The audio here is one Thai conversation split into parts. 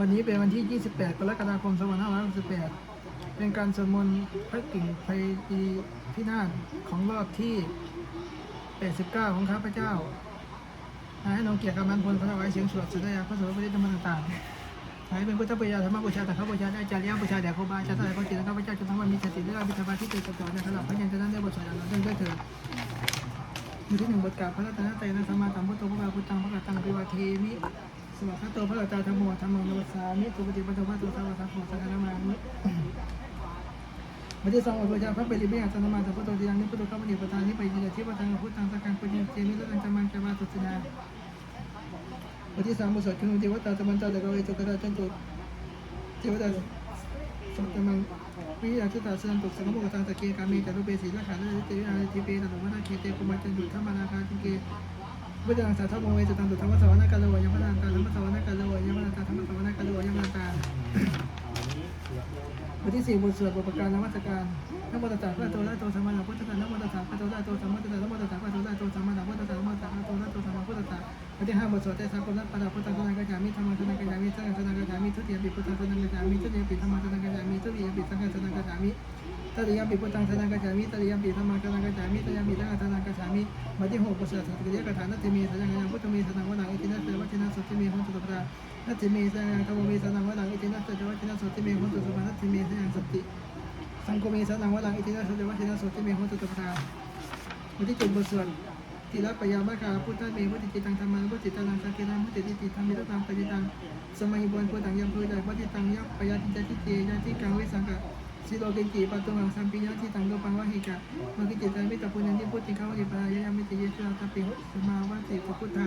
วันนี้เป็นวันที่ 28 กรกฎาคม 2568 เป็นการสวดมนต์พระกิ่งไพรีพินาศของรอบที่ 89 ของข้าพเจ้าให้น้องเกียรติกำนันพลพระถวายเสียงสวดสุดได้พระสวดพระฤทธิ์ธรรมต่างๆให้เป็นพุทธปยาธรรมบูชาแต่ข้าบูชาได้จาริยบูชาแด่ครูบาอาจารย์ทั้งหลายพระจิตและข้าพเจ้าจะทำให้มีสติและอภิธรรมที่เกิดต่อในขณะพระยันจะนั้นได้บทสวดอย่างนั้นด้วยเถิดบทที่หนึ่งบทกล่าวพระรัตนตรัยนะสัมมาสัมพุทโธพระบาพุทธังพระกัตตังปิวาเทมิ สวัสดิ์โตพระอาจาธรรมโมธรรมโมนวัสามิสุปฏิปันโตพระตุสาวาสังโฆสังฆนามามิวันที่สองวันพระเจ้าพระเปริเมฆสันตมาสัพพุทโตติยังนิพุทโธข้าพเจ้าประธานนิไปยินดีที่ประธานพุทธังสักการปุญญเจมิตังจามังจาวาสุสนาวันที่สามบุษชุนุเทวตาสมันตาตะกเวจุกตาจันตุเทวตาสัตมังวิยาชุตาสันตุสังโมกตังตะเกกามีจารุเปสีละขันธ์เตวิอาทิเปตะตุวัฏเคเตกุมาจันตุธรรมนาคาติเก พุทธังสาธุโมเวจตังตุธรรมสวรรคกาโลวยยมนาตาธรรมสวรรคกาโลวยยมนาตาธรรมสวรรคกาโลวยยมนาตาบทที่สี่บทสวดบทประการนวัตการนโมตัสสะพระโตระโตสัมมาสัมพุทธัสสะนโมตัสสะพระโตระโตสัมมาสัมพุทธัสสะนโมตัสสะพระโตระโตสัมมาสัมพุทธัสสะนโมตัสสะพระโตระโตสัมมาสัมพุทธัสสะบทที่ห้าบทสวดเตสากุลปะดาพุทธังสนังกัจจามิธรรมังสนังกัจจามิสังฆังสนังกัจจามิทุติยปิพุทธังสนังกัจจามิทุติยปิธรรมังสนังกัจจามิทุติยปิสังฆังสนังกัจจามิ ตติยมปิพุทธังสนังกัจจามิตติยมปิธรรมังสนังกัจจามิตติยมปิสังฆสนังกัจจามิบัดที่หกประเสริฐสัตติยกถานัตติเมสัจยังยังพุทธเมสนังวนังอิตินัสเตวัชินัสสุติเมหุนตุตรานัตติเมสัจยังธรรมเมสนังวนังอิตินัสเตวัชินัสสุติเมหุนตุตรานัตติเมสัจยังสติสังโฆเมสนังวนังอิตินัสเตวัชินัสสุติเมหุนตุตราบัดที่เจ็ดบทสวดติระปยามะคาพุทธเมพุทธิจิตังธรรมังพุทธิตังสังเกตังพุทธิติติธรรมิตตังปฏิตังสมัยบุญพุทธังยมพุทธังพุทธิตังยัปปยาติจติเจยะติกังเวสังกะ สิโลเกจิปัตตุมังสัมปิยะที่ตังโลปังวะหิกะมังกิจิตังมิตรปุญญังที่พุทธิเขาอิปายะยามิติเยสุตาปิหุสมาวะติพุทธา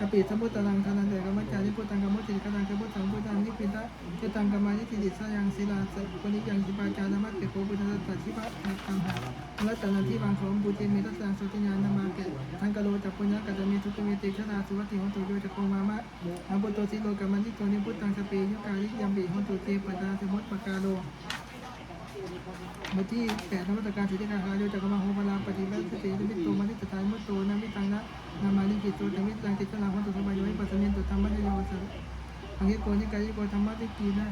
ตปิสมุตตังทานันเดกรรมจาริพุทธังกรรมติกตังกรรมสังพุทธังนิพิตะเจตังกรรมานิติดิสยังศิลาสัปนิยังสิปาจารมัตเตโกปุทธัสสะชิปะตังหาลัตตนาที่บางของบุติเมตัสสังสุติญาณมาเกทังกโลจักปุญญกัจเมทุตเมติชนาสุวัติหตุโยจักโกมามะอัมปุตโตสิโลกัมมันติโตนิพุทธังสเปยุกาลิยัมบิหนตุเตปตาสมุตปกาโล บทที่แปดนวัตการสิทธิการหาโยจักรมาโหปลาปฏิบัติสตินิมิตโตมนิตตายมุตโตนามิตังนะนามาลิกิตโตธรรมิตังกิจลาหันตุสบายโยปัสสมินตุธรรมะโยวัสสะอังเกโกนิกายโกธรรมะติกีนะ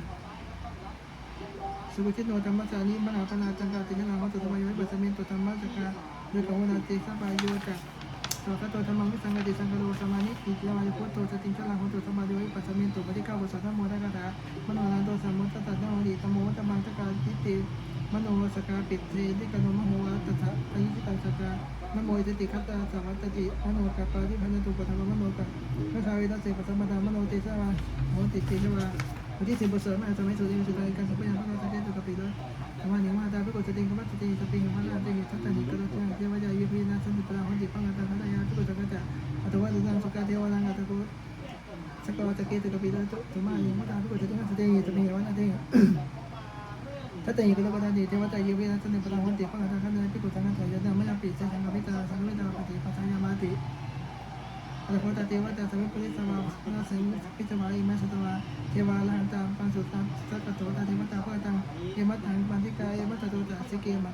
สุขจิโนธรรมะสานิมนาปนาจังกาติจลาหันตุสบายโยปัสสมินตุธรรมะจักกาโดยกวนาเตสัพายโยจัก สวากโตธรรมังวิสังกติสังกโลสมานิอิจิยายพุตโตสติงชลาหันตุสบายโยหิปัสสมินตุปฏิฆาวสัทธโมทักกะมโนนันโตสัมมุตตะตัณโมดิตโมตมังตะการทิติมโนสกาปิดเทติกโนมโหวตถะอายุติตังสกานโมยติคัตตาสวัตติมโนกัปปาทิพันตุปะธรรมมโนกัพระทาวิตัสเสปสัมปทามโนติสวาโหติเกจวาวันที่สิบเสริมมาสมัยสุดิมสุดายการสัพยาพระราชเทตุกปิโลธรรมานิมาตาพระโกศติงกมัตติสติงพระราชเททัตตานิกรตุจังเทวายายุพีนาสันติปราหันติปังกต วตะเกตุกปิโลธรรมานิมาตาพระโกศติงสติงสติงวันเทถ้าแต่งก็ต้องดีเทวตาเยเวนัสเนปรังวันติปังกาคันนาพิกุตังสายยะมะยาปิสังฆามิตาสังเวตาปฏิปัสยามาติอรโคตเทวตาสมิปุริสวานาสิปิจวาอิมัสตวาเทวาลันตาปังสุตังสักโตตาเทวตาพระตังเยมัตังปันติกาเยมัตโตตาสิเกมะ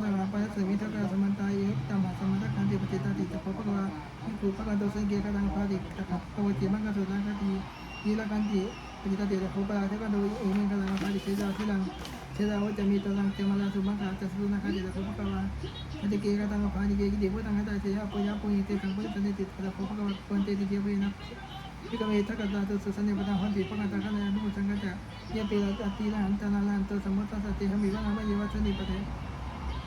นามาปัสสมิทักกาสมันตายเตัมหาสมัตคันติปฏิตาติตะปะปะวาภิกขุปะกันโตสังเกกตังภาติตะปะวติมังกสุตังคติยีละกันติปฏิตาติตะโคปะเทวโดเอเมกตังภาติเสดาทิลังเชดาวจะมีตรังเทมลาสุมังคาจัสุนาคาเจตะโคปะกวาปฏิเกกตังภานิเกกิเดวตังคตาเชยะปุยะปุยเตตังปุยตันติตะโคปะกวาปันเตติเกเวนะพิกเวทักกตาตุสุสันเนปตังหันติปะกันตะคันยานุสังกัจจะเยเประตติละหันตานาลันโตสมุตตสติหมิวะนามะเยวะชนิปะเทอันเยสุงสยตาปิมาเกปิกเวสิลตมีตังหันโตสมัตตมุติหะพะนามะเยวะชนิปตาเทวตสันนิปติเสียต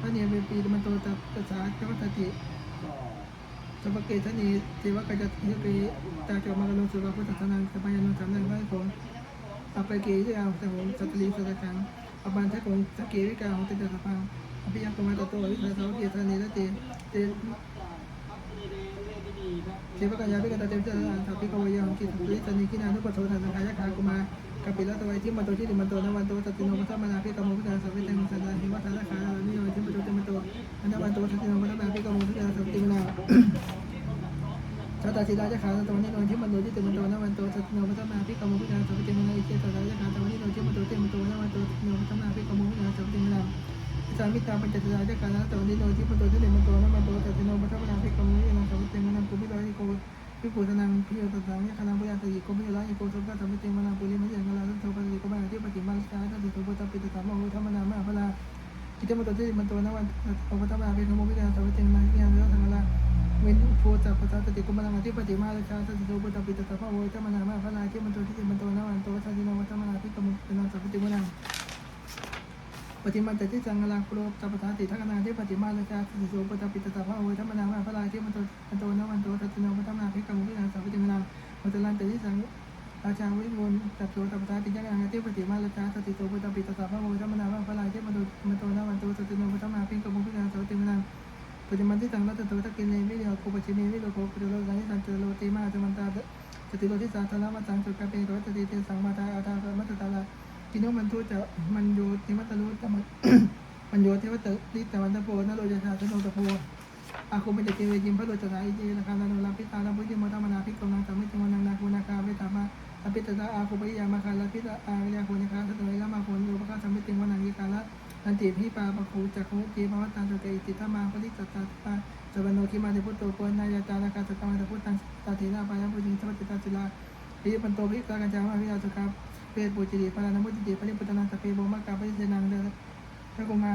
พรงอิมัตตโวจักชิโตกมัตสมิอากุมาตจิสัพเนรเสมเปวเจวนปฏิโนสัมมโนจวิตาวิปัจจวิญญาตวะเนเวปีมันโตตัปสาจัตติสัพเกทนีเทวกัจจทิเกตาจอมากโลสุภพุทธนังสัพยานุสัมนังไว้ของอัปปเกยิอาสมุสัตลีสัตกังอปันทะกงสเกวิกาของเตตะพังอภิยังกมาตโตวิทาสาวเกธานีละเตเตเทพกายาพิกตาเทพเจริญสัพพิกวยาของกิจสุริสนิกินานุปโทธนาคายะคากุมา กปิละตวัยที่มันโตที่ดิมันโตนวันโตสติโนมัตมานาพิกโมพิกาสัพพิเตงสันดาหิวัฒนาคานิโยที่มันโตที่มันโตอันนวันโตสติโนมัตมานาพิกโมพิกาสัพพิเตงนาชาตาศิลาจะขาตวันนี้นอนที่มันโดนที่ตึมันโตนะวันโตสัตโนพัฒนาพิกรรมพิกาสัพพิเตมนาอิเกตาจะขาตวันนี้นอนที่มันโตเตมันโตนะวันโตสัตโนพัฒนาพิกรรมพิกาสัพพิเตมนาสามิตาปัญจจาจะขาตวันนี้นอนที่มันโตที่มันโตนะวันโตสัตโนพัฒนาพิกรรมพิกาสัพพิเตมนาปุพิโรหิโก พิปุสนังพิโยตตังยะคณาปุยาติโกพิโยระหิโกสัพพะสัพพิเตมนาปุริมยันกลาสัตโตปฏิโกมาที่ปฏิมาสาทัตติโตปุตปิตตามโหธรรมนามาพลาอิตมันโตที่มันโตนะวันโตพัฒนาพิกรรมพิการสัพพิเตมนาที่ยังเรื่องสังฆลาเว้นโพจัปตาตติกุมลังอธิปติมาราชาสัตโตปุตปิตตะพะโวยธรรมนามาพลาเกมันโตที่มันโตนะวันโตสันติโนวัตมนาพิกมุตนาสัพพิติมุนัง ปฏิมันตติสังฆลังปรจัปตาติทักนาธิปติมาราชาสัตโตปุตปิตตะพะโวยธรรมนามาพระลาเกมันโตมันโตนวันโตสัตโนวัตมนาพิกรรมุตนาสัพพิติมุนังปัจจันตติสังราชาวิมุนตัตโตตัปตาติยังงังเทปติมาราชาสิโตปุตปิตตะพะโวยธรรมนามาพระลาเกมันโตมันโตนวันโตสัตโนวัตมนาพิกรรมุตนาสัพพิติมุนังปัจจุบันที่ต่างรัตัวตะกินในวิเดียวโคปัจจินีวิโลโคปัจจุบันที่สันเจโลติมาจมันตาจติโลที่สาธารณมัสังสุกาเปโรจติเตสังมาตาอาตามัตตาลา กินโนมันทุจะมันโยติมัตตลุตมันมันโยติวัตติตวันตะโพนโลจชาสโนตะโพอาคุเป็นเจเวจิมพระโลจนาอิจินาคานานุลาพิตาลาพุจิมตมนาพิกรนังสามิจวันังนาคุนาคาเวตามาอภิตตาอาคุปยามาคาลพิตาอายาคุนิคาสตยามาคุนุปะคาสมิติวนังยิกาลาอันติพิปาปะคูจักขุจีภวตันตะเกอิติตมาปริจตตาปาสวรรโนคิมาเดพุตโตโกนายาจาราคาสกามาตพุตตังตาเถนาปายาปุจิสัพพิตาจิลาปิปันโตภิกากัญจามาวิราสกา เปรปุจิติปานามุติติปริปุตนาสเปโบมากาปริเสนังเดพระกุมา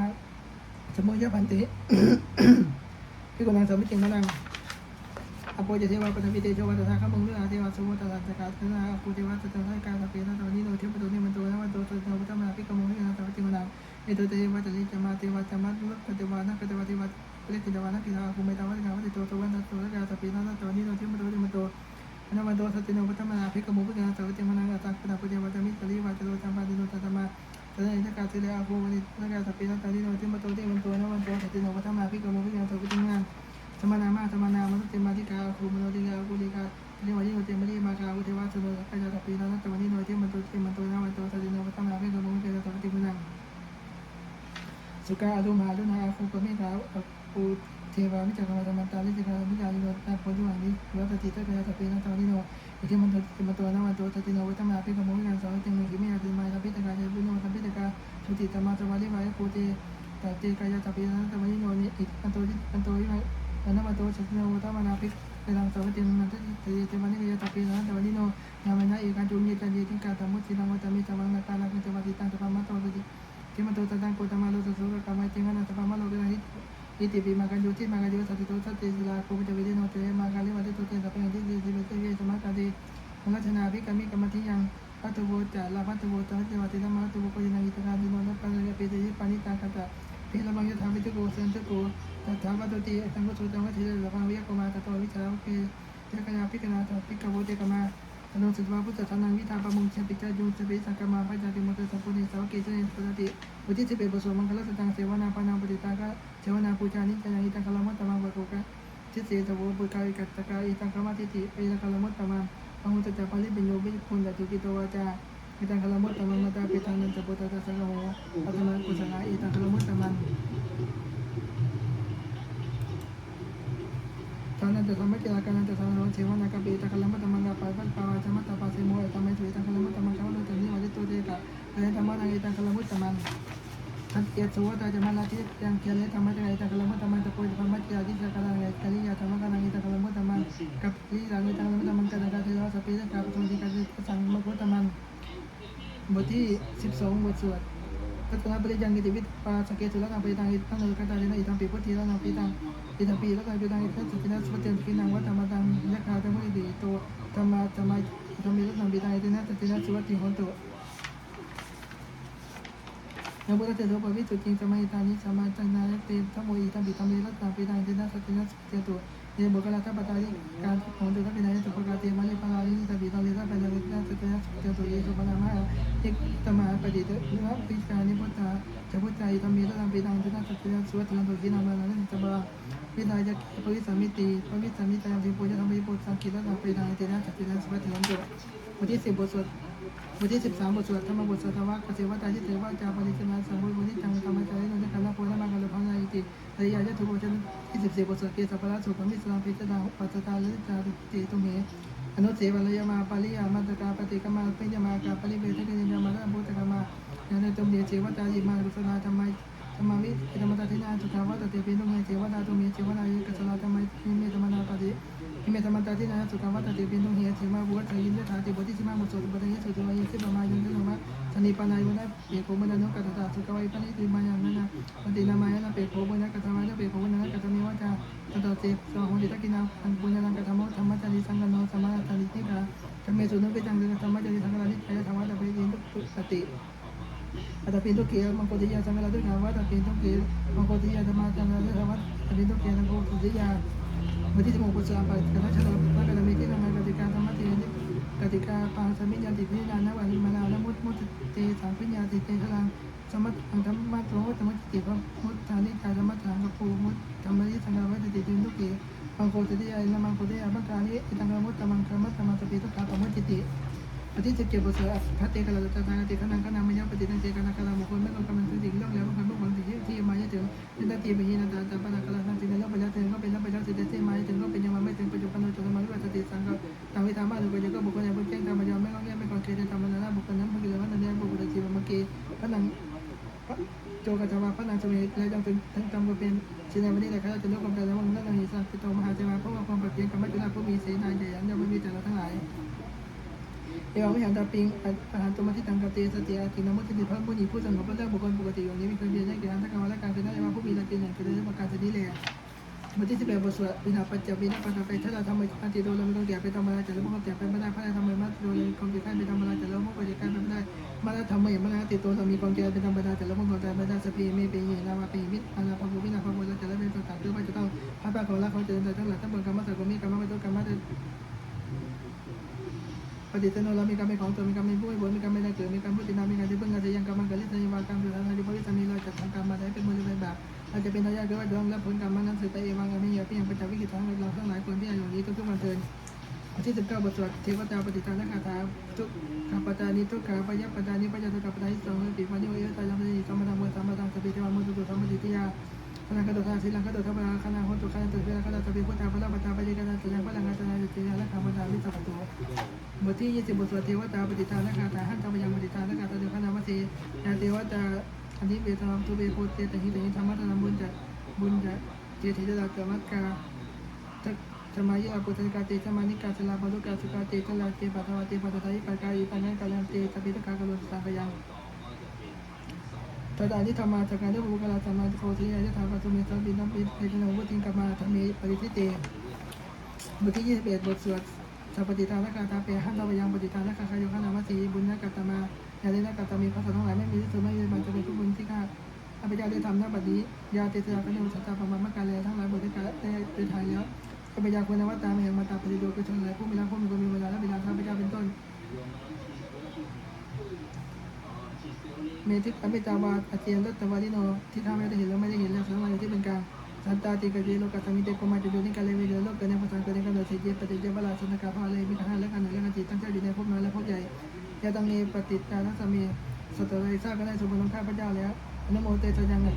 สมุยพันติพิกุนังสมิติงพนังอโปจะเทวาปฐพิเตโชวัตถาขมุงเรื่องอาเทวาสมุตตะสักาสนาอโปเทวาสัตตะการสเปนะตวนิโนเทวปโตนิมันโตนะวันโตสัตตะวัตมาพิกมงพิกาสมิติงนังเอตุเตวะตติจมาเทวะจะมาลุกเทวานะกเทวะเทวะเรกิตวานะกิทาภูมิตาวะกาวะติโตโตวันตโตระกาตปินะตโตนิโนเทิมโตติมโต อนามันโตสติโนพุทธมนาภิกขมุปิกาสวัติมนาตักปนาปุเทวะตมิตริวะจโรจัมปาติโนตัตมาตนะอิทกาสิเลอาภูมิระกาตปินะตนิโนทิมโตติมโตอนามันโตสติโนพุทธมนาภิกขมุปิกาสวัติมนาสมนามาสมนามันติมาติกาภูมิโนติกาภูริกาเรียกว่ายิ่งเตมาริมากาอุเทวะสโนกายาตปินะตวนิโนทิมโตติมโตอนามันโตสติโนพุทธมนาภิกขมุปิกาสวัติมนาสุกาอรุมาดุนาภูปเมตตาปู เทวามิจักรวาธรรมตาลิจิกามิจาริโนนาโพธิวังนิวัตติตะกายตะเปนะตาลิโนอิทิมันตติมันตัวนาวันโตตติโนวิตมาภิกขโมวิการสอนติมิกิเมยติมาตะปิตกายบุโนตะปิตกาสุติตมาตวาลิวายปูเตตะเตกายตะเปนะตะวันนิโนนิอิมันโตมันโตวิมันนามันโตสัตโนวัตมานาภิกเวลาสวัสดิมันตติเตเตวันนิกายตะเปนะตะวันนิโนนามันนาเอกันจุมิตันเยติกาตะมุตินังวัตมิตวังนาตานาคิตวัติตังตะปะมะโตติเทมันตัวตังโกตมาโลตสุรกามาจิงานาตปามาโลกนาหิต อิติปิมากันโยติมากันโยสัตติโตสัตติสิลาโควิจเวเดโนเตมากันลิวัติโตเตสัพเพติสิสิเวเตเวสมาคาเดมังคชนาภิกามิกรรมทิยังพัตตุโวจาลาพัตตุโวจัตเทวติธรรมะตุโวโกยนาอิตนาดิโนนัปปัญญาเปเตยิปานิตาคตะเพลมังยถาวิจโกสันตโกตัทธาวัตติตังโกสุตังวัติเดลพังวิยโกมาตโตวิชาโอเคเทกยาภิกนาตภิกขโวเตกมาอนุสติวาพุทธทานังวิทาปมุงเชปิจายุงสเปสังกมาพระจาติมุตสัพพุนิสาวเกจเนปตติอุทิศเปปุโสมังคลสตังเสวนาปานาปฏิตากะ เสวนาปูจานิจายิตังคลมุตตมังวะโกกะทิเสสวบุกาวิกัตตกาอิตังคมาทิติเอตังคลมุตตมังปังหุตจาปาลิปิโยวิปุณดตุกิโตวาจาอิตังคลมุตตมังมตาปิตังนันตปุตตะสังโฆปัตมังกุศลาอิตังคลมุตตมังตอนนั้นจะทำให้เกิดการนั้นจะทำให้เราเชื่อว่านักบีตะกลัมมัตตมังกาไปพันปาวาจะมัตตาปาเสโมยทำให้ช่วยตะกลัมมัตตมังเขาโดยตนี้วันที่ตัวเด็กอะเลยทำว่าในตะกลัมมัตตมัง ทัดเกียรติสวัสดิจะมาลาที่ยังเกียธรรมะติทำให้ในตะกลัมมัตตมังตะโกยธรรมะเกียรติที่จะกำลังกาลิยาธรรมะกำลังตะกลัมมัตตมังกับที่หลังตะกลัมมัตตมังกันการที่เราสปีดกับตรงที่การสั ยาบุระเตโตปวิสุทธิงสมัยตานิสมาตังนายเตนทัมโมอิทัมบิทัมเลรัตนาปิดังเจนะสัจนัสเจตุเนบุกะลาทัปตาลิการของเตนะปิดังตุปกาเตมาลิปาลาลิตัมบิตัมเลรัตนาปิดังเจนะสัจตุเยสุปนามาเอกตมาปฏิเตนะปิกานิพุตตาจะพุตตาอิตัมเมรัตนาปิดังเจน่ะสัจนะสุวัตตันตุกินามานันะบาวิทาจะพวิสามิติพวิสามิตายังมีปุจญะธรรมวิปุตสังกิตตาปิดังเจน่ะสัจนะสุวัตตันตุวันที่สิบบทสวด บทที่สิบสามบทสวดธรรมบทสวดธรรมะเกษวตาจิเตวะจาปริจนาสัมบุญบทที่จังธรรมจาริโนจักรละโพธิมังกรพังนาอิติอริยยะทุกบทที่สิบสี่บทสวดเกสปะระสุขมิสลาภิจนาปัจจตาลิจาติตุเมอนุเสวรยมาปาริยามัตตาปฏิกมาเปญมากาปริเวทกยัญามาลาโพธกมาญาณตุมเดเจวตายิมารุสนาธรรมธรรมวิธรรมตาทินาสุขาวตเตปินุเมเจวตาตุเมเจวนาเยุกสลาธรรมมิเมธรรมนาปฏิ มิเมธรรมตาทินาสุขาวตเตปินุเฮเจมาบุตรยินยถาติบทิสิมามุสุปะยิสุตวายสิบมายุนตุมะสนิปนายวนะเปโกมนันกัตตาสุขวัยปณิติมายังนะนะปฏินามายนะเปโกมนักัตมายนะเปโกมนักัตมิวจาตตเตสหุติตะกินาอันปุญญานังกัตมธรรมจาริสังกโนสมาตาลิติกาธรรมเมสุนุปิจังเดธรรมะจริสังฆรานิจายธรรมะตะเปยินทุปติอัตตปินทุเกียมังโคติยาสังฆราตุกาวะตะปินทุเกียมังโคติยาธรรมะจังฆราตุกาวะตะปินทุเกียนังโคติยา วันที่สิบหกพฤษภาคมคณะชลพระกรมีที่ทำงานกติกาธรรมะเทนิกติกาปางสมิญญาติพิญาณวันมาลาและมุตมุตเตสามพิญญาติเตพลังสมัติธรรมะโตธรรมจิติพมุตธานิกาธรรมะทานกภูมุตธรรมะยิสังฆาวัตติตินทุกียมังโคติยาอินมังโคติยาบังการิอิตังมุตตมังกรมัตตมังสติตุกาปมุตจิติ ปฏิจจเกี่ยวกับเสือพระเตกะลาตตาติขนังขนังมยังปฏิตังเตกะนาคาลาบุคคลไม่ลงกำลังสิ่งโลกแล้วบุคคลบุคคลสิ่งที่มาจะถึงนิตติปิหินาตาตาปนาคาลาทังสิ่งในโลกไปแล้วถึงก็เป็นแล้วไปแล้วสิ่งที่มาถึงก็เป็นยังมาไม่ถึงปัจจุบันโดยจนมาวิปัสสติสังกัตามวิธามาถึงปัจจุบันบุคคลอย่างบุคคลธรรมยอมไม่งอแงไม่ก่อเกณฑ์ธรรมนาบุคคลนั้นบุคคลนั้นนั้นบุคคลจีวมเกพระนังโจกัจวาพระนางสมัยและจังถึงทั้งจำเป็นชินาวันนี้นะครับจะเลือกความใจแล้ววันนั้นมีสักกิโตมหาเจมาเพราะว่าความเปลี่ยนกับมัจจุราชผู้มีเสนาใหญ่ยันยังไม่มีแต่เราทั้งหลาย เอวไม่หันตาปิงอาหารตัวมาที่ตังกเตสติอาตินมุติติพระผู้หญิงผู้สงบพระเจ้าบุคคลปกติอย่างนี้มีคนเดียวได้แก่อันตกรรมและการเป็นได้ว่าผู้มีตาเป็นอย่างเป็นเรื่องประการชนิดเลยบทที่สิบแปดบทสวดวินาปัจจวินาปัจจไปถ้าเราทำไมอันติโดเราไม่ต้องแก่ไปทำอะไรจะแล้วพวกแก่ไปไม่ได้พระเราทำไมมาติโดเลยความเจ็บไข้ไปทำอะไรจะแล้วพวกปฏิการไปไม่ได้มาแล้วทำไมมาแล้วติโดเรามีความเจ็บเป็นธรรมดาแต่แล้วพวกเราใจไม่ได้สปีไม่เป็นอย่างนามาเป็นมิตรอาณาพังกุวินาพังกุเราจะแล้เป็นต่างๆเพื่อว่าจะต้องพระพระของเรักเขาเจริญใจทั้งหลายทั้งปวงกรรมสักรรมีกรรมไม่ต้องกรรมไม่ป ฏิเสธเรามีการเป็นของตัวมีการเป็นผู้ให้ผลมีการไม่ได้เกิดมีการพูดตินามีการที่เพิ่งการจะยังกรรมันการลิสัญญาการเกิดอะไรที่บริษัทมีเราจะทำการมาได้เป็นมือเป็นแบบอาจจะเป็นทายาทหรือว่าดวงและผลกรรมนั้นสืบไปเอวังอภิญญาเพียงประจักษ์วิกิตทั้งเราทั้งหลายคนที่อายู่นี้ทุกๆวันเทินวันที่สิบเก้าบทสวดเทวตาปฏิทานคาถาทุกข้าพเจ้านี้ทุกขาพยัปตานี้พระเจ้าทุกข้าพเจ้าที่สองปีพันธุ์วิทยายังไม่ได้สมบัติมือสมบัติสปิเทวามุตุธรรมติติยา ขณะกระโดดทางศิลังกระโดดทับราขณะหัวตุขณะตุเวลากระโดดตะปีพุทธาพระบัตตาปฏิกันสัญญาพลังงานสัญญาจิตยาและข้าพเจ้าวิสัพตัวบทที่20บบทสวดเทวตาปฏิทานและคาถาหันธรรมยังปฏิทานและคาถาเดวพระนามเทยาเทวตาอันนี้เบตรามตุเบโคเตตหิตหิธรรมะธรรมบุญจะบุญจะเจติจะดาเกมัตกาทักสมัยอาปุตกาเตสมานิกาสลาบาลุกาสุกาเตสลาเตปัทวาเตปัตตายิปากายิปัญญากาลันเตสปิตกากะโลสังกยัง ตถานิธรรมาสกการเดบุกลาธรรมาโคทิยะยะถาปัตุเมสัมปินนัมปินเพจนวุติงกามาธรรมีปริทิเตบทที่21บเอ็ดบทสวดสัพปฏิทานและการตาเปหันตาไปยังปฏิทานและการขยุขนามัสีบุญนักกัตมาอย่าได้นักกัตมีพระสงฆ์ทั้งหลายไม่มีที่สุดไม่มีมันจะเป็นผู้บุญที่ข้าข้าพเจ้าได้ทำหน้าบัดนี้ยาเตสยาพระเนรสัจจาประมาณมการเลยทั้งหลายบทที่การได้เป็นทายแล้วข้าพเจ้าควรนวัตตามแห่งมาตาปฏิโดกุชนเลยผู้มีรักผู้มีคนมีเวลาและบิดาข้าพเจ้าเป็นต้น เมธิอภิจาวาอาเจียนรัตวาลิโนที่ทำให้ได้เห็นแล้วไม่ได้เห็นแล้วสังวาที่เป็นกลางสันตาติกเจโลกัตมิเตโกมาจุดนิกาเลวิเดโลกเกิดในภาษาเกิดในกำเนิดเสียเจปฏิเจวลาสนกาภาเลมีทหารและการเหนือและการจิตตั้งใจอยู่ในภพน้อยและภพใหญ่ยาตังเนปฏิตานัสมีสัตว์ไรทราก็ได้สมบูรณ์ข้าพเจ้าแล้วอนุโมเตจะยังไง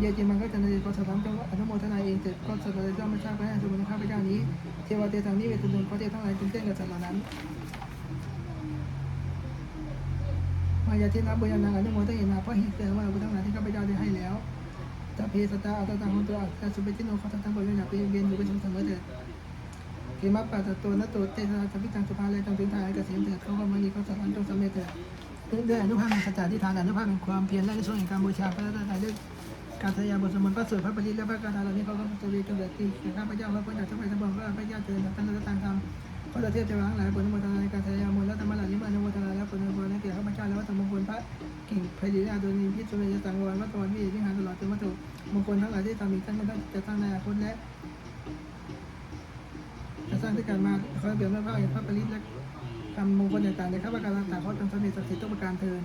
เยจิมันก็จะในก็สถานจังอนุโมทนาเองเสร็จก็สัตว์ไรทราไม่ทราบก็ได้สมบูรณ์ข้าพเจ้านี้ เทวเตทางนี้เวทุนพระเททั้งหลายจึงเต้นกับสัตว์เหล่านั้น มายาทินาบุญนังอนุโมทนาเพราะเหตุเกิดว่าบุญทั้งหลายที่ข้าพเจ้าได้ให้แล้วจะเพสตาอัตตังของตัวอัตสุเปติโนขาทั้งหมดเลยอยากเป็นเวียนอยู่เป็นสมเสมอเถิดเกมัปปะตตัวนโตเตสะสัมพิตังสุภาเลยจงถึงทายเกษมเถิดเขาว่ามันนี้เขาสัตว์อนจงสำเร็จเถิดด้วยอนุภาพแห่งสัจจะที่ทานอนุภาพแห่งความเพียรและในส่วนแห่งการบูชาพระรัตนตรัยด้วยการทยาบทสมุนพระสวดพระปริและพระคาถาเหล่านี้เขาก็จะมีจงเกิดที่แก่ข้าพเจ้าพระพุทธเจ้าทั้งหลายทั้งปวงพระพระญาติเจริญตั้งแต่ตั้งธรรม พระเทพเจ้าทั้งหลายผลอนุโมทนาในการทายามูลและธรรมหล่านี้มาอนุโมทนาแล้วผลอนุโมทนาแก่ข้าพเจ้าและวัตถุมงคลพระกิ่งพรีนาโดยมีพิจุลยสังวรวัตถุวันวิที่หาตลอดจนวัตถุมงคลทั้งหลายที่ทำอีกทั้งไม่ได้จะตั้งในอนาคตและจะสร้างด้วยกันมาขอเบียบพระพระพระปริศและคำมงคลต่างๆในข้าพเจ้าต่างๆเขอจงสำเร็จสักดิ์สิทธิ์ทุกประการเทิน